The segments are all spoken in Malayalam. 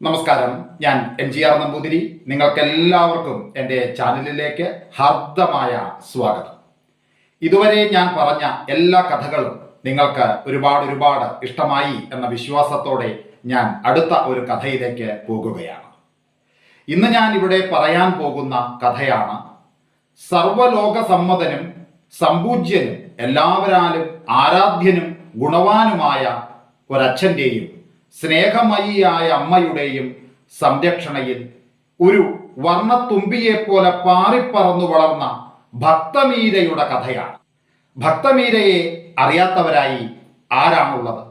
നമസ്കാരം. ഞാൻ എം ജി ആർ നമ്പൂതിരി. നിങ്ങൾക്ക് എല്ലാവർക്കും എന്റെ ചാനലിലേക്ക് ഹാർദമായ സ്വാഗതം. ഇതുവരെ ഞാൻ പറഞ്ഞ എല്ലാ കഥകളും നിങ്ങൾക്ക് ഒരുപാട് ഒരുപാട് ഇഷ്ടമായി എന്ന വിശ്വാസത്തോടെ ഞാൻ അടുത്ത ഒരു കഥയിലേക്ക് പോകുകയാണ്. ഇന്ന് ഞാൻ ഇവിടെ പറയാൻ പോകുന്ന കഥയാണ് സർവലോക സമ്മതനും സമ്പൂജ്യനും എല്ലാവരാലും ആരാധ്യനും ഗുണവാനുമായ ഒരച്ഛന്റെയും സ്നേഹമയിയായ അമ്മയുടെയും സംരക്ഷണയിൽ ഒരു വർണത്തുമ്പിയെപ്പോലെ പാറിപ്പറന്നു വളർന്ന ഭക്തമീരയുടെ കഥയാണ്. ഭക്തമീരയെ അറിയാത്തവരായി ആരാണുള്ളത്?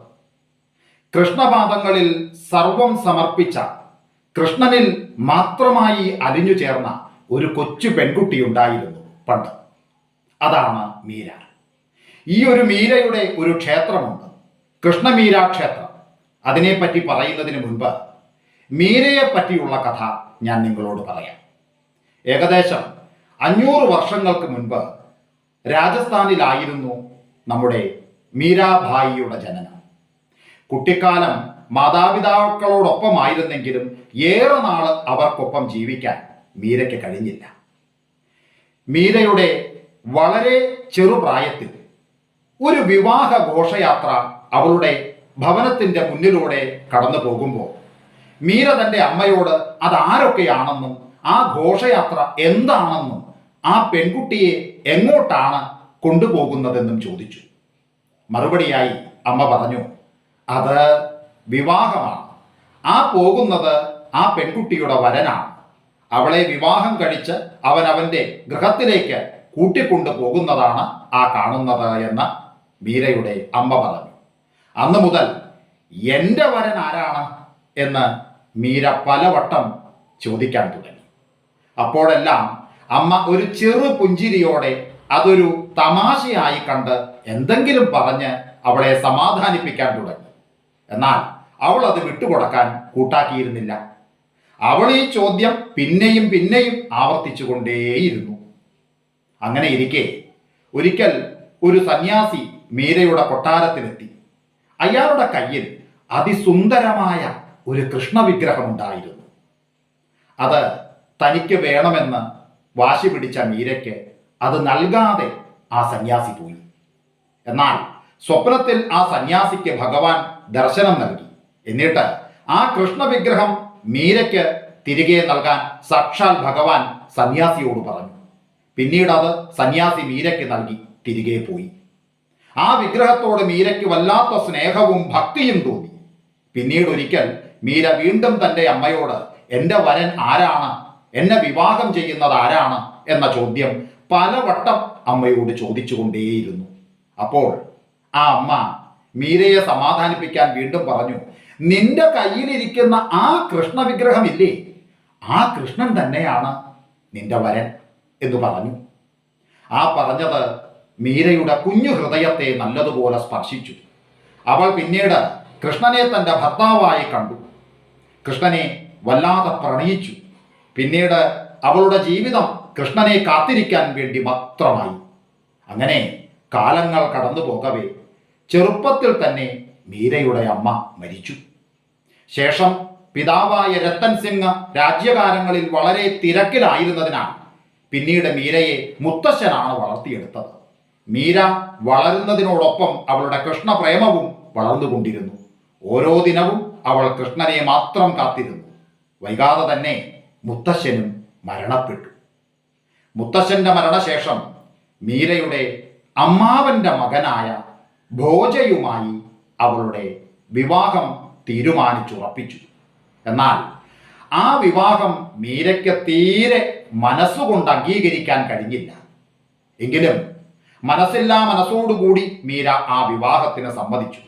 കൃഷ്ണപാദങ്ങളിൽ സർവം സമർപ്പിച്ച കൃഷ്ണനിൽ മാത്രമായി അലിഞ്ഞു ചേർന്ന ഒരു കൊച്ചു പെൺകുട്ടി ഉണ്ടായിരുന്നു പണ്ട്. അതാണ് മീര. ഈ ഒരു മീരയുടെ ഒരു ക്ഷേത്രമുണ്ട്. കൃഷ്ണമീര ക്ഷേത്രം അതിനെപ്പറ്റി പറയുന്നതിന് മുൻപ് മീരയെ പറ്റിയുള്ള കഥ ഞാൻ നിങ്ങളോട് പറയാം. ഏകദേശം അഞ്ഞൂറ് വർഷങ്ങൾക്ക് മുൻപ് രാജസ്ഥാനിലായിരുന്നു നമ്മുടെ മീരാഭായിയുടെ ജനനം. കുട്ടിക്കാലം മാതാപിതാക്കളോടൊപ്പമായിരുന്നെങ്കിലും ഏറെ നാൾ അവർക്കൊപ്പം ജീവിക്കാൻ മീരയ്ക്ക് കഴിഞ്ഞില്ല. മീരയുടെ വളരെ ചെറുപ്രായത്തിൽ ഒരു വിവാഹ ഘോഷയാത്ര അവളുടെ ഭവനത്തിന്റെ മുന്നിലൂടെ കടന്നു പോകുമ്പോൾ മീര തന്റെ അമ്മയോട് അതാരൊക്കെയാണെന്നും ആ ഘോഷയാത്ര എന്താണെന്നും ആ പെൺകുട്ടിയെ എങ്ങോട്ടാണ് കൊണ്ടുപോകുന്നതെന്നും ചോദിച്ചു. മറുപടിയായി അമ്മ പറഞ്ഞു അത് വിവാഹമാണ്. ആ പോകുന്നത് ആ പെൺകുട്ടിയുടെ വരനാണ്. അവളെ വിവാഹം കഴിച്ച് അവൻ അവന്റെ ഗൃഹത്തിലേക്ക് കൂട്ടിക്കൊണ്ടു പോകുന്നതാണ് ആ കാണുന്നത് എന്ന് മീരയുടെ അമ്മ പറഞ്ഞു. അന്ന് മുതൽ എന്റെ വരൻ ആരാണ് എന്ന് മീര പലവട്ടം ചോദിക്കാൻ തുടങ്ങി. അപ്പോഴെല്ലാം അമ്മ ഒരു ചെറു പുഞ്ചിരിയോടെ അതൊരു തമാശയായി കണ്ട് എന്തെങ്കിലും പറഞ്ഞ് അവളെ സമാധാനിപ്പിക്കാൻ തുടങ്ങി. എന്നാൽ അവൾ അത് വിട്ടുകൊടുക്കാൻ കൂട്ടാക്കിയിരുന്നില്ല. അവൾ ഈ ചോദ്യം പിന്നെയും പിന്നെയും ആവർത്തിച്ചുകൊണ്ടേയിരുന്നു. അങ്ങനെ ഇരിക്കെ ഒരിക്കൽ ഒരു സന്യാസി മീരയുടെ കൊട്ടാരത്തിലെത്തി. അയാളുടെ കയ്യിൽ അതിസുന്ദരമായ ഒരു കൃഷ്ണവിഗ്രഹം ഉണ്ടായിരുന്നു അത് തനിക്ക് വേണമെന്ന് വാശി പിടിച്ച മീരയ്ക്ക് അത് നൽകാതെ ആ സന്യാസി പോയി. എന്നാൽ സ്വപ്നത്തിൽ ആ സന്യാസിക്ക് ഭഗവാൻ ദർശനം നൽകി. എന്നിട്ട് ആ കൃഷ്ണവിഗ്രഹം മീരയ്ക്ക് തിരികെ നൽകാൻ സാക്ഷാൽ ഭഗവാൻ സന്യാസിയോട് പറഞ്ഞു. പിന്നീട് അത് സന്യാസി മീരയ്ക്ക് നൽകി തിരികെ പോയി. ആ വിഗ്രഹത്തോട് മീരയ്ക്ക് വല്ലാത്ത സ്നേഹവും ഭക്തിയും തോന്നി. പിന്നീട് ഒരിക്കൽ മീര വീണ്ടും തന്റെ അമ്മയോട് എന്റെ വരൻ ആരാണ്? എന്നെ വിവാഹം ചെയ്യുന്നത് ആരാണ്? എന്ന ചോദ്യം പലവട്ടം അമ്മയോട് ചോദിച്ചുകൊണ്ടേയിരുന്നു. അപ്പോൾ ആ അമ്മ മീരയെ സമാധാനിപ്പിക്കാൻ വീണ്ടും പറഞ്ഞു നിന്റെ കയ്യിലിരിക്കുന്ന ആ കൃഷ്ണ വിഗ്രഹമില്ലേ ആ കൃഷ്ണൻ തന്നെയാണ് നിന്റെ വരൻ എന്ന് പറഞ്ഞു. ആ പറഞ്ഞത് മീരയുടെ കുഞ്ഞു ഹൃദയത്തെ നല്ലതുപോലെ സ്പർശിച്ചു. അവൾ പിന്നീട് കൃഷ്ണനെ തന്റെ ഭർത്താവായി കണ്ടു. കൃഷ്ണനെ വല്ലാതെ പ്രണയിച്ചു. പിന്നീട് അവളുടെ ജീവിതം കൃഷ്ണനെ കാത്തിരിക്കാൻ വേണ്ടി മാത്രമായി. അങ്ങനെ കാലങ്ങൾ കടന്നു പോകവേ ചെറുപ്പത്തിൽ തന്നെ മീരയുടെ അമ്മ മരിച്ചു. ശേഷം പിതാവായ രത്തൻ സിംഗ് രാജ്യകാലങ്ങളിൽ വളരെ തിരക്കിലായിരുന്നതിനാൽ പിന്നീട് മീരയെ മുത്തശ്ശനാണ് വളർത്തിയെടുത്തത്. മീര വളരുന്നതിനോടൊപ്പം അവളുടെ കൃഷ്ണപ്രേമവും വളർന്നുകൊണ്ടിരുന്നു. ഓരോ ദിനവും അവൾ കൃഷ്ണനെ മാത്രം കാത്തിരുന്നു. വൈകാതെ തന്നെ മുത്തശ്ശനും മരണപ്പെട്ടു. മുത്തശ്ശന്റെ മരണശേഷം മീരയുടെ അമ്മാവന്റെ മകനായ ഭോജയുമായി അവളുടെ വിവാഹം തീരുമാനിച്ചുറപ്പിച്ചു. എന്നാൽ ആ വിവാഹം മീരയ്ക്ക് തീരെ മനസ്സുകൊണ്ട് അംഗീകരിക്കാൻ കഴിഞ്ഞില്ല. എങ്കിലും മനസ്സില്ലാ മനസ്സോടുകൂടി മീര ആ വിവാഹത്തിന് സമ്മതിച്ചു.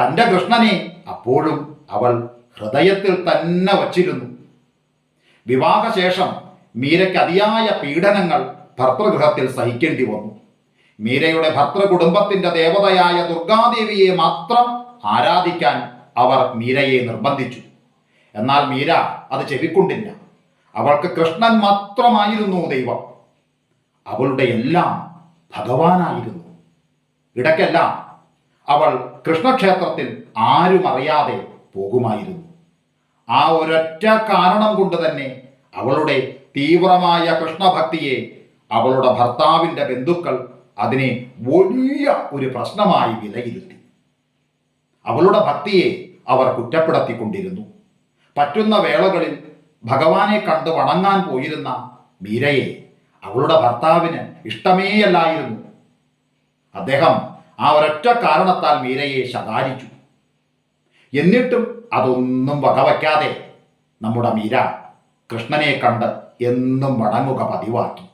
തന്റെ കൃഷ്ണനെ അപ്പോഴും അവൾ ഹൃദയത്തിൽ തന്നെ വച്ചിരുന്നു. വിവാഹശേഷം മീരയ്ക്ക് അതിയായ പീഡനങ്ങൾ ഭർത്തൃഗൃഹത്തിൽ സഹിക്കേണ്ടി വന്നു. മീരയുടെ ഭർത്തൃകുടുംബത്തിന്റെ ദേവതയായ ദുർഗാദേവിയെ മാത്രം ആരാധിക്കാൻ അവർ മീരയെ നിർബന്ധിച്ചു. എന്നാൽ മീര അത് ചെവിക്കൊണ്ടില്ല. അവൾക്ക് കൃഷ്ണൻ മാത്രമായിരുന്നു ദൈവം. അവളുടെ എല്ലാം ഭഗവാനായിരുന്നു. ഇടയ്ക്കെല്ലാം അവൾ കൃഷ്ണക്ഷേത്രത്തിൽ ആരും അറിയാതെ പോകുമായിരുന്നു. ആ ഒരൊറ്റ കാരണം കൊണ്ട് തന്നെ അവളുടെ തീവ്രമായ കൃഷ്ണഭക്തിയെ അവളുടെ ഭർത്താവിന്റെ ബന്ധുക്കൾ അതിനെ വലിയ ഒരു പ്രശ്നമായി വിലയിരുത്തി. അവളുടെ ഭക്തിയെ അവർ കുറ്റപ്പെടുത്തിക്കൊണ്ടിരുന്നു. പറ്റുന്ന വേളകളിൽ ഭഗവാനെ കണ്ട് വണങ്ങാൻ പോയിരുന്ന മീരയെ അവളുടെ ഭർത്താവിന് ഇഷ്ടമേയല്ലായിരുന്നു. അദ്ദേഹം ആ ഒരൊറ്റ കാരണത്താൽ മീരയെ ശകാരിച്ചു. എന്നിട്ടും അതൊന്നും വകവയ്ക്കാതെ നമ്മുടെ മീര കൃഷ്ണനെ കണ്ട് എന്നും മടങ്ങുക പതിവാക്കി.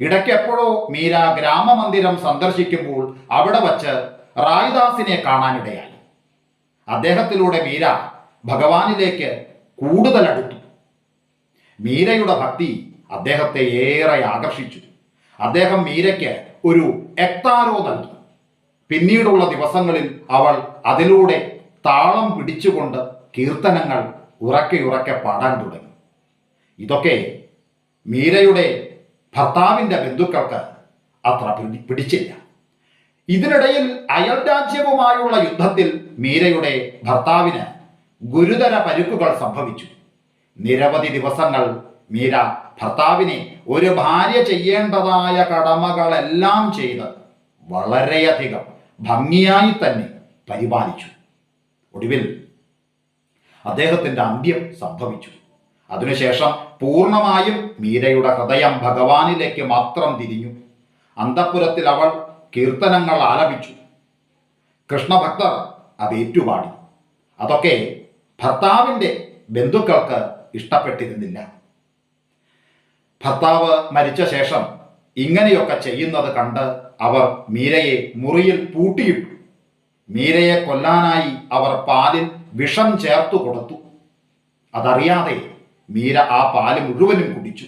ഇടയ്ക്കെപ്പോഴോ മീര ഗ്രാമമന്ദിരം സന്ദർശിക്കുമ്പോൾ അവിടെ വച്ച് റായിദാസിനെ കാണാനിടയായി. അദ്ദേഹത്തിലൂടെ മീര ഭഗവാനിലേക്ക് കൂടുതൽ അടുത്തു മീരയുടെ ഭക്തി അദ്ദേഹത്തെ ഏറെ ആകർഷിച്ചു. അദ്ദേഹം മീരയ്ക്ക് ഒരു എക്താരോ നൽകി. പിന്നീടുള്ള ദിവസങ്ങളിൽ അവൾ അതിലൂടെ താളം പിടിച്ചുകൊണ്ട് കീർത്തനങ്ങൾ ഉറക്കെ ഉറക്കെ പാടാൻ തുടങ്ങി. ഇതൊക്കെ മീരയുടെ ഭർത്താവിന്റെ ബന്ധുക്കൾക്ക് അത്ര പിടിച്ചില്ല. ഇതിനിടയിൽ അയൽരാജ്യവുമായുള്ള യുദ്ധത്തിൽ മീരയുടെ ഭർത്താവിന് ഗുരുതര പരുക്കുകൾ സംഭവിച്ചു. നിരവധി ദിവസങ്ങൾ മീര ഭർത്താവിനെ ഒരു ഭാര്യ ചെയ്യേണ്ടതായ കടമകളെല്ലാം ചെയ്ത് വളരെയധികം ഭംഗിയായി തന്നെ പരിപാലിച്ചു. ഒടുവിൽ അദ്ദേഹത്തിന്റെ അന്ത്യം സംഭവിച്ചു. അതിനുശേഷം പൂർണമായും മീരയുടെ ഹൃദയം ഭഗവാനിലേക്ക് മാത്രം തിരിഞ്ഞു. അന്തപുരത്തിൽ അവൾ കീർത്തനങ്ങൾ ആലപിച്ചു. കൃഷ്ണഭക്തർ അത് ഏറ്റുപാടി. അതൊക്കെ ഭർത്താവിന്റെ ബന്ധുക്കൾക്ക് ഇഷ്ടപ്പെട്ടിരുന്നില്ല. ഭർത്താവ് മരിച്ച ശേഷം ഇങ്ങനെയൊക്കെ ചെയ്യുന്നത് കണ്ട് അവർ മീരയെ മുറിയിൽ പൂട്ടിയിട്ടു. മീരയെ കൊല്ലാനായി അവർ പാലിൽ വിഷം ചേർത്തു കൊടുത്തു. അതറിയാതെ മീര ആ പാൽ മുഴുവനും കുടിച്ചു.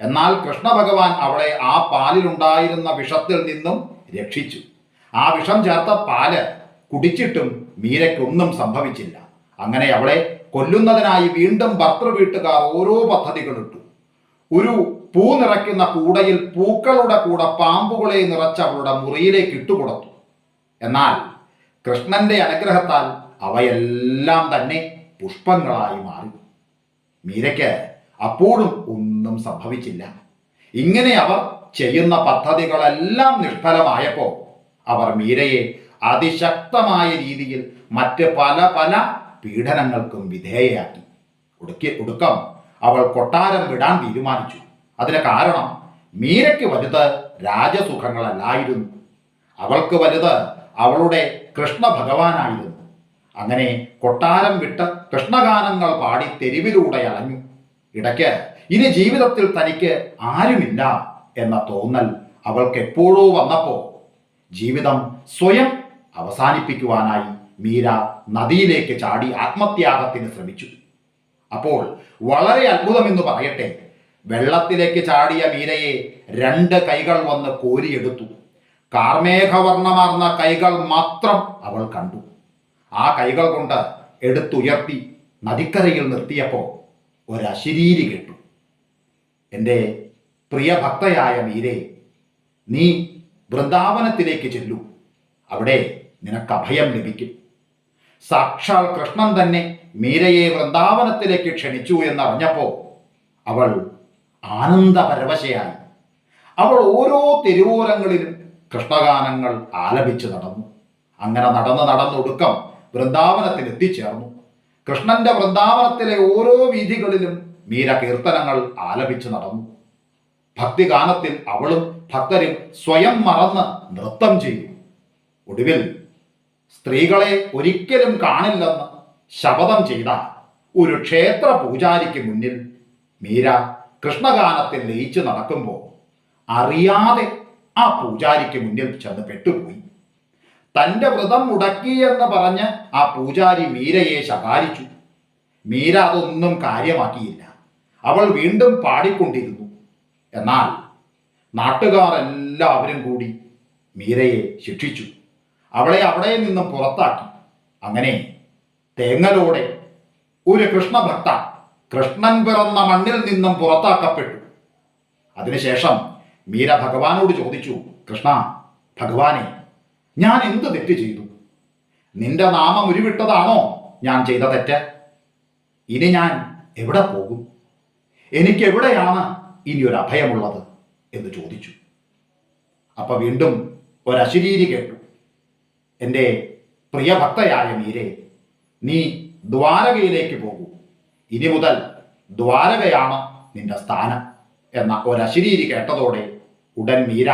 എന്നാൽ കൃഷ്ണഭഗവാൻ അവളെ ആ പാലിലുണ്ടായിരുന്ന വിഷത്തിൽ നിന്നും രക്ഷിച്ചു. ആ വിഷം ചേർത്ത പാൽ കുടിച്ചിട്ടും മീരയ്ക്കൊന്നും സംഭവിച്ചില്ല. അങ്ങനെ അവളെ കൊല്ലുന്നതിനായി വീണ്ടും ഭർത്തൃ വീട്ടുകാർ ഓരോ പദ്ധതികളിട്ടു. ഒരു പൂ നിറയ്ക്കുന്ന കൂടയിൽ പൂക്കളുടെ കൂടെ പാമ്പുകളെ നിറച്ച അവളുടെ മുറിയിലേക്ക് ഇട്ടുകൊടുത്തു. എന്നാൽ കൃഷ്ണന്റെ അനുഗ്രഹത്താൽ അവയെല്ലാം തന്നെ പുഷ്പങ്ങളായി മാറി. മീരയ്ക്ക് അപ്പോഴും ഒന്നും സംഭവിച്ചില്ല. ഇങ്ങനെ അവർ ചെയ്യുന്ന പദ്ധതികളെല്ലാം നിഷ്ഫലമായപ്പോൾ അവർ മീരയെ അതിശക്തമായ രീതിയിൽ മറ്റ് പല പല പീഡനങ്ങൾക്കും വിധേയയാക്കി. ഒടുക്കി ഒടുക്കം അവൾ കൊട്ടാരം വിടാൻ തീരുമാനിച്ചു. അതിന് കാരണം മീരയ്ക്ക് വലുത് രാജസുഖങ്ങളല്ലായിരുന്നു. അവൾക്ക് വലുത് അവളുടെ കൃഷ്ണ ഭഗവാനായിരുന്നു അങ്ങനെ കൊട്ടാരം വിട്ട് കൃഷ്ണഗാനങ്ങൾ പാടി തെരുവിലൂടെ അലഞ്ഞു. ഇടയ്ക്ക് ഇനി ജീവിതത്തിൽ തനിക്ക് ആരുമില്ല എന്ന തോന്നൽ അവൾക്ക് എപ്പോഴോ വന്നപ്പോൾ ജീവിതം സ്വയം അവസാനിപ്പിക്കുവാനായി മീര നദിയിലേക്ക് ചാടി ആത്മത്യാഗത്തിന് ശ്രമിച്ചു. അപ്പോൾ വളരെ അത്ഭുതം എന്ന് പറയട്ടെ. വെള്ളത്തിലേക്ക് ചാടിയ മീരയെ രണ്ട് കൈകൾ വന്ന് കോരിയെടുത്തു. കാർമേഘവർണമാർന്ന കൈകൾ മാത്രം അവൾ കണ്ടു. ആ കൈകൾ കൊണ്ട് എടുത്തുയർത്തി നദിക്കരയിൽ നിർത്തിയപ്പോൾ ഒരശരീരി കേട്ടു. എന്റെ പ്രിയ ഭക്തയായ മീരെ നീ വൃന്ദാവനത്തിലേക്ക് ചെല്ലൂ. അവിടെ നിനക്ക് അഭയം ലഭിക്കും. സാക്ഷാൽ കൃഷ്ണൻ തന്നെ മീരയെ വൃന്ദാവനത്തിലേക്ക് ക്ഷണിച്ചു എന്നറിഞ്ഞപ്പോൾ അവൾ ആനന്ദപരവശയായി. അവൾ ഓരോ തെരുവോരങ്ങളിലും കൃഷ്ണഗാനങ്ങൾ ആലപിച്ചു നടന്നു. അങ്ങനെ നടന്ന് നടന്നൊടുക്കം വൃന്ദാവനത്തിൽ എത്തിച്ചേർന്നു. കൃഷ്ണന്റെ വൃന്ദാവനത്തിലെ ഓരോ വീഥികളിലും മീര കീർത്തനങ്ങൾ ആലപിച്ചു നടന്നു. ഭക്തിഗാനത്തിൽ അവളും ഭക്തരും സ്വയം മറന്ന് നൃത്തം ചെയ്തു. ഒടുവിൽ സ്ത്രീകളെ ഒരിക്കലും കാണില്ലെന്ന് ശപഥം ചെയ്ത ഒരു ക്ഷേത്ര പൂജാരിക്ക് മുന്നിൽ മീര കൃഷ്ണഗാനത്തിൽ ലയിച്ചു നടക്കുമ്പോൾ അറിയാതെ ആ പൂജാരിക്ക് മുന്നിൽ ചെന്ന് പെട്ടുപോയി. തന്റെ വ്രതം മുടക്കി എന്ന് പറഞ്ഞ് ആ പൂജാരി മീരയെ ശകാരിച്ചു. മീര അതൊന്നും കാര്യമാക്കിയില്ല. അവൾ വീണ്ടും പാടിക്കൊണ്ടിരുന്നു. എന്നാൽ നാട്ടുകാർ എല്ലാവരും കൂടി മീരയെ ശിക്ഷിച്ചു. അവളെ അവിടെ നിന്നും പുറത്താക്കി. അങ്ങനെ തേങ്ങലോടെ ഒരു കൃഷ്ണഭക്ത കൃഷ്ണൻ പിറന്ന മണ്ണിൽ നിന്നും പുറത്താക്കപ്പെട്ടു. അതിനുശേഷം മീര ഭഗവാനോട് ചോദിച്ചു കൃഷ്ണ ഭഗവാനെ ഞാൻ എന്ത് തെറ്റ് ചെയ്തു? നിന്റെ നാമം ഉരുവിട്ടതാണോ ഞാൻ ചെയ്ത തെറ്റ്? ഇനി ഞാൻ എവിടെ പോകും? എനിക്ക് എവിടെയാണ് ഇനി ഒരു അഭയമുള്ളത്? എന്ന് ചോദിച്ചു. അപ്പൊ വീണ്ടും ഒരശരീരി കേട്ടു എന്റെ പ്രിയഭക്തയായ മീരെ നീ ദ്വാരകയിലേക്ക് പോകൂ. ഇനി മുതൽ ദ്വാരകയാണ് നിന്റെ സ്ഥാനം എന്ന ഒരശരീരി കേട്ടതോടെ ഉടൻ മീര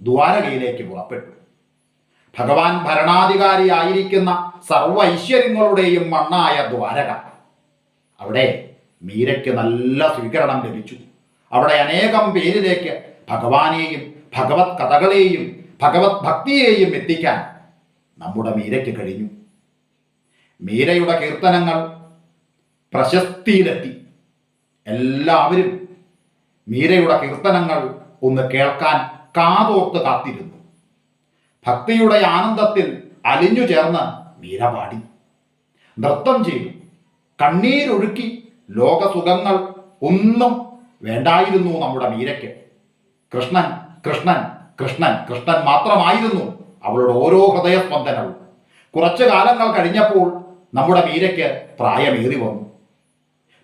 ദ്വാരകയിലേക്ക് പുറപ്പെട്ടു. ഭഗവാൻ ഭരണാധികാരിയായിരിക്കുന്ന സർവ ഐശ്വര്യങ്ങളുടെയും മണ്ണായ ദ്വാരക. അവിടെ മീരയ്ക്ക് നല്ല സ്വീകരണം ലഭിച്ചു. അവിടെ അനേകം പേരിലേക്ക് ഭഗവാനെയും ഭഗവത് കഥകളെയും ഭഗവത് ഭക്തിയെയും എത്തിക്കാൻ നമ്മുടെ മീരയ്ക്ക് കഴിഞ്ഞു. മീരയുടെ കീർത്തനങ്ങൾ പ്രശസ്തിയിലെത്തി. എല്ലാവരും മീരയുടെ കീർത്തനങ്ങൾ ഒന്ന് കേൾക്കാൻ കാതോർത്ത് കാത്തിരുന്നു. ഭക്തിയുടെ ആനന്ദത്തിൽ അലിഞ്ഞു ചേർന്ന് മീര പാടി. നൃത്തം ചെയ്തു. കണ്ണീരൊഴുക്കി ലോകസുഖങ്ങൾ ഒന്നും വേണ്ടായിരുന്നു നമ്മുടെ മീരയ്ക്ക്. കൃഷ്ണൻ കൃഷ്ണൻ കൃഷ്ണൻ കൃഷ്ണൻ മാത്രമായിരുന്നു അവളുടെ ഓരോ ഹൃദയസ്പന്ദനവും. കുറച്ചു കാലങ്ങൾ കഴിഞ്ഞപ്പോൾ നമ്മുടെ മീരയ്ക്ക് പ്രായമേറി വന്നു.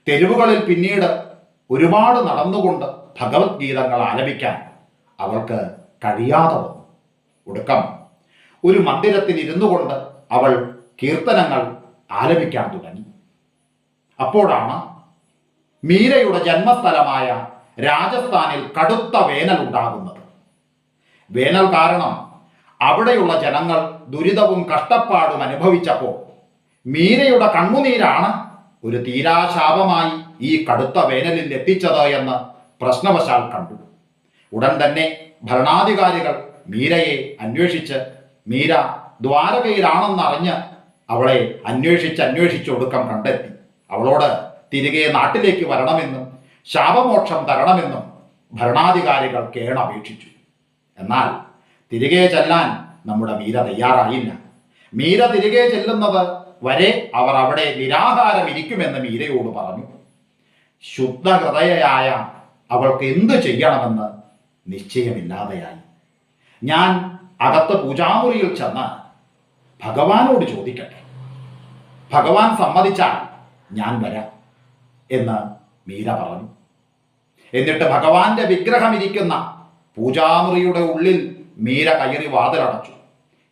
തെരുവുകളിൽ പിന്നീട് ഒരുപാട് നടന്നുകൊണ്ട് ഭഗവത്ഗീതങ്ങൾ ആലപിക്കാൻ അവൾക്ക് കഴിയാതെ വന്നു. ഒടുക്കം ഒരു മന്ദിരത്തിൽ ഇരുന്നു കൊണ്ട് അവൾ കീർത്തനങ്ങൾ ആലപിക്കാൻ തുടങ്ങി. അപ്പോഴാണ് മീരയുടെ ജന്മസ്ഥലമായ രാജസ്ഥാനിൽ കടുത്ത വേനൽ ഉണ്ടാകുന്നത്. വേനൽ കാരണം അവിടെയുള്ള ജനങ്ങൾ ദുരിതവും കഷ്ടപ്പാടും അനുഭവിച്ചപ്പോൾ മീരയുടെ കണ്ണുനീരാണ് ഒരു തീരാശാപമായി ഈ കടുത്ത വേനലിൽ എത്തിച്ചത് എന്ന് പ്രശ്നവശാൽ കണ്ടു. ഉടൻ തന്നെ ഭരണാധികാരികൾ മീരയെ അന്വേഷിച്ച് മീര ദ്വാരകയിലാണെന്നറിഞ്ഞ് അവളെ അന്വേഷിച്ച് അന്വേഷിച്ച് ഒടുക്കം കണ്ടെത്തി. അവളോട് തിരികെ നാട്ടിലേക്ക് വരണമെന്നും ശാപമോക്ഷം തരണമെന്നും ഭരണാധികാരികൾ കേണപേക്ഷിച്ചു. എന്നാൽ തിരികെ ചെല്ലാൻ നമ്മുടെ മീര തയ്യാറായില്ല. മീര തിരികെ ചെല്ലുന്നത് വരെ അവർ അവിടെ നിരാഹാരം ഇരിക്കുമെന്ന് മീരയോട് പറഞ്ഞു. ശുദ്ധഹൃദയയായ അവൾക്ക് എന്തു ചെയ്യണമെന്ന് നിശ്ചയമില്ലാതെയായി. ഞാൻ അകത്ത് പൂജാമുറിയിൽ ചെന്ന് ഭഗവാനോട് ചോദിക്കട്ടെ. ഭഗവാൻ സമ്മതിച്ചാൽ ഞാൻ വരാം എന്ന് മീര പറഞ്ഞു. എന്നിട്ട് ഭഗവാന്റെ വിഗ്രഹം ഇരിക്കുന്ന പൂജാമുറിയുടെ ഉള്ളിൽ മീര കയറി വാതിലടച്ചു.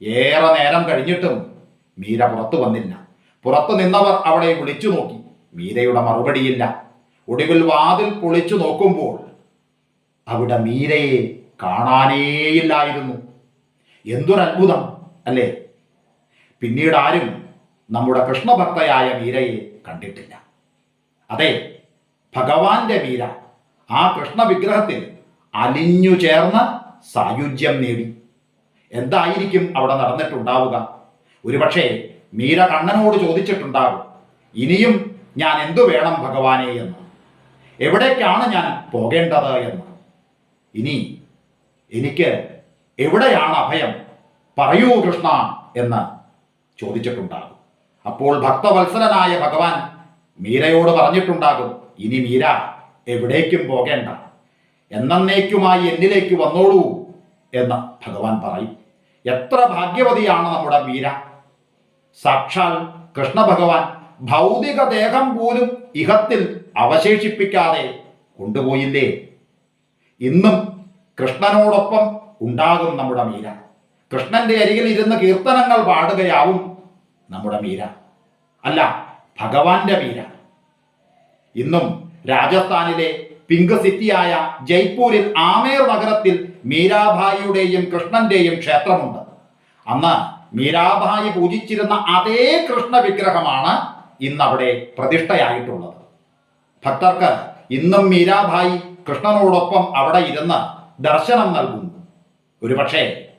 ഏറെ നേരം കഴിഞ്ഞിട്ടും മീര പുറത്തു വന്നില്ല. പുറത്തു നിന്നവർ അവളെ വിളിച്ചു നോക്കി. മീരയുടെ മറുപടിയില്ല ഒടുവിൽ വാതിൽ പൊളിച്ചു നോക്കുമ്പോൾ അവിടെ മീരയെ കാണാനേയില്ലായിരുന്നു. എന്തൊരത്ഭുതം അല്ലേ? പിന്നീട് ആരും നമ്മുടെ കൃഷ്ണഭക്തയായ മീരയെ കണ്ടിട്ടില്ല. അതെ ഭഗവാന്റെ മീര ആ കൃഷ്ണ വിഗ്രഹത്തിൽ അലിഞ്ഞു ചേർന്ന് സായുജ്യം നേടി. എന്തായിരിക്കും അവിടെ നടന്നിട്ടുണ്ടാവുക? ഒരുപക്ഷെ മീര കണ്ണനോട് ചോദിച്ചിട്ടുണ്ടാകും ഇനിയും ഞാൻ എന്തു വേണം ഭഗവാനെ എന്ന്? എവിടേക്കാണ് ഞാൻ പോകേണ്ടത് എന്ന്? ഇനി എനിക്ക് എവിടെയാണ് അഭയം? പറയൂ കൃഷ്ണ എന്ന് ചോദിച്ചിട്ടുണ്ടാകും. അപ്പോൾ ഭക്തവത്സലനായ ഭഗവാൻ മീരയോട് പറഞ്ഞിട്ടുണ്ടാകും ഇനി മീര എവിടേക്കും പോകേണ്ട. എന്നേക്കുമായി എന്നിലേക്ക് വന്നോളൂ എന്ന് ഭഗവാൻ പറയും. എത്ര ഭാഗ്യവതിയാണ് നമ്മുടെ മീര. സാക്ഷാൽ കൃഷ്ണ ഭഗവാൻ ഭൗതിക ദേഹം പോലും ഇഹത്തിൽ അവശേഷിപ്പിക്കാതെ കൊണ്ടുപോയില്ലേ? ഇന്നും കൃഷ്ണനോടൊപ്പം ഉണ്ടാകും നമ്മുടെ മീര. കൃഷ്ണന്റെ അരികിൽ ഇരുന്ന് കീർത്തനങ്ങൾ പാടുകയാവും നമ്മുടെ മീര. അല്ല ഭഗവാന്റെ മീര. ഇന്നും രാജസ്ഥാനിലെ പിങ്ക് സിറ്റിയായ ജയ്പൂരിൽ ആമേർ നഗരത്തിൽ മീരാഭായിയുടെയും കൃഷ്ണന്റെയും ക്ഷേത്രമുണ്ട്. അന്ന് മീരാഭായി പൂജിച്ചിരുന്ന അതേ കൃഷ്ണ വിഗ്രഹമാണ് ഇന്ന് അവിടെ പ്രതിഷ്ഠയായിട്ടുള്ളത്. ഭക്തർക്ക് ഇന്നും മീരാഭായി കൃഷ്ണനോടൊപ്പം അവിടെ ഇരുന്ന് ദർശനം നൽകുന്നു. ഒരുപക്ഷെ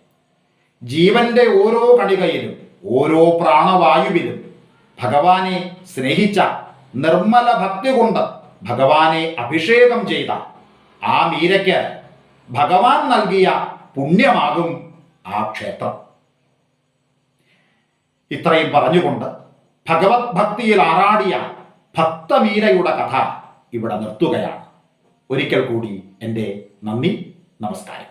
ജീവന്റെ ഓരോ കണികയിലും ഓരോ പ്രാണവായുവിലും ഭഗവാനെ സ്നേഹിച്ച നിർമ്മല ഭക്തി കൊണ്ട് ഭഗവാനെ അഭിഷേകം ചെയ്ത ആ മീരയ്ക്ക് ഭഗവാൻ നൽകിയ പുണ്യമാകും ആ ക്ഷേത്രം. ഇത്രയും പറഞ്ഞുകൊണ്ട് ഭഗവത് ഭക്തിയിൽ ആറാടിയ ഭക്തമീരയുടെ കഥ ഇവിടെ നിർത്തുകയാണ്. ഒരിക്കൽ കൂടി എന്റെ നന്ദി നമസ്കാരം.